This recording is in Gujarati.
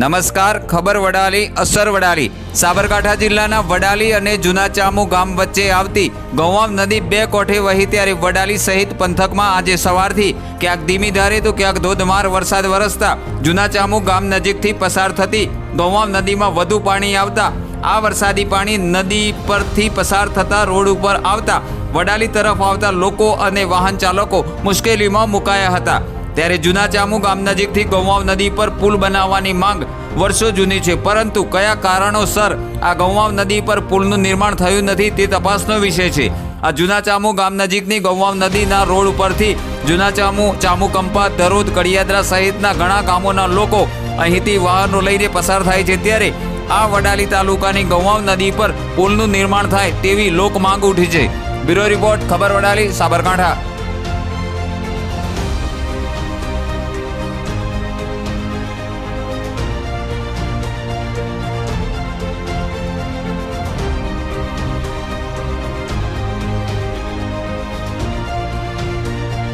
નમસ્કાર, ખબર વડાલી, અસર વડાલી. સાબરકાંઠા જિલ્લાના વડાલી અને જુનાચામુ ગામ વચ્ચે આવતી ગૌવામ નદી બે કોઠે વહી ત્યારે વડાલી સહિત પંથકમાં આજે સવારથી ક્યાંક ધીમી ધારે તો ક્યાંક ધોધમાર વરસાદ વરસતા જૂનાચામુ ગામ નજીકથી પસાર થતી ગૌવામ નદીમાં વધુ પાણી આવતા, આ વરસાદી પાણી નદી પરથી પસાર થતા રોડ ઉપર આવતા, વડાલી તરફ આવતા લોકો અને વાહન ચાલકો મુશ્કેલીમાં મુકાયા હતા. ત્યારે જૂના ચામુ ગામ નજીકથી ગૌવાવ નદી પર પુલ બનાવવાની માંગ વર્ષો જૂની છે. પરંતુ કયા કારણોસર આ ગૌવાવ નદી પર પુલનું નિર્માણ થયું નથી તે તપાસનો વિષય છે. આ જૂના ચામુ ગામ નજીકની ગૌવાવ નદીના રોડ ઉપરથી જૂના ચામુ ચામુ કંપા ધરોદ, કડિયાદરા સહિતના ઘણા ગામોના લોકો અહીંથી વાહનો લઈને પસાર થાય છે. ત્યારે આ વડાલી તાલુકાની ગૌવાવ નદી પર પુલનું નિર્માણ થાય તેવી લોક માંગ ઉઠી છે. બ્યુરો રિપોર્ટ, ખબર વડાલી, સાબરકાંઠા.